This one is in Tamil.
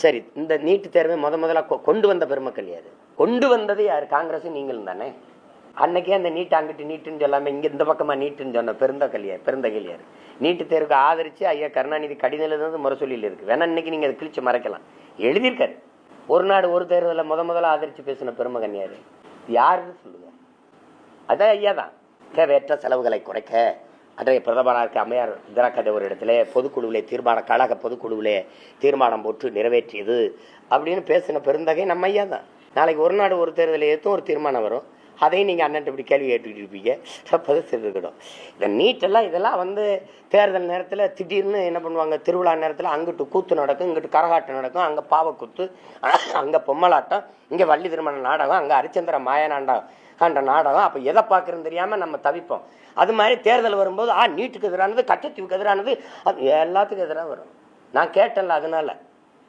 சரி இந்த நீட்டு தேர்வை முத முதல்ல கொ- கொண்டு வந்த பெருமக்கள் யாரு? கொண்டு வந்தது யார்? காங்கிரஸ் நீங்களும் தானே? அன்னைக்கே அந்த நீட் அங்கிட்டு நீட்டுன்னு சொல்லாம இங்க இந்த பக்கமா நீட்டுன்னு சொன்ன பெருந்தகல் பெருந்தகல்யார் நீட்டு தேர்வுக்கு ஆதரிச்சு ஐயா கருணாநிதி கடிதம் எழுதுனது முரசொலியில் இருக்கு. வேணா இன்னைக்கு நீங்க அதை கிழிச்சு மறைக்கலாம். எழுதியிருக்காரு. ஒரு நாடு ஒரு தேர்தலில் முத முதல்ல ஆதரிச்சு பேசின பெருமகன் யாரு? யாருன்னு சொல்லுங்க. அதான் ஐயா தான் தேவையற்ற செலவுகளை குறைக்க அன்றைய பிரதமராக அம்மையார் இந்திரா காந்தி ஒரு இடத்துல பொதுக்குழுவிலே தீர்மானம் கழக பொதுக்குழுவிலே தீர்மானம் போட்டு நிறைவேற்றியது அப்படின்னு பேசின பெருந்தகை நம்ம ஐயா தான். நாளைக்கு ஒரு நாடு ஒரு தேர்தலில் ஏற்றும் ஒரு தீர்மானம் வரும். அதையும் நீங்கள் அண்ணன் இப்படி கேள்வி கேட்டுக்கிட்டு இருப்பீங்க. பதில் இருக்கணும் இந்த நீட்டெல்லாம் இதெல்லாம் வந்து தேர்தல் நேரத்தில் திடீர்னு என்ன பண்ணுவாங்க? திருவிழா நேரத்தில் அங்கிட்டு கூத்து நடக்கும் இங்கிட்டு கரகாட்டம் நடக்கும் அங்கே பாவக்கூத்து அங்கே பொம்மலாட்டம் இங்கே வள்ளி திருமண நாடகம் அங்கே ஹரிச்சந்திர மாயநாண்டம் அந்த நாடகம். அப்போ எதை பார்க்குறதுன்னு தெரியாமல் நம்ம தவிப்போம். அது மாதிரி தேர்தல் வரும்போது ஆ நீட்டுக்கு எதிரானது கச்சத்தீவுக்கு எதிரானது அது எல்லாத்துக்கும் எதிராக வரும். நான் கேட்டேன்ல அதனால.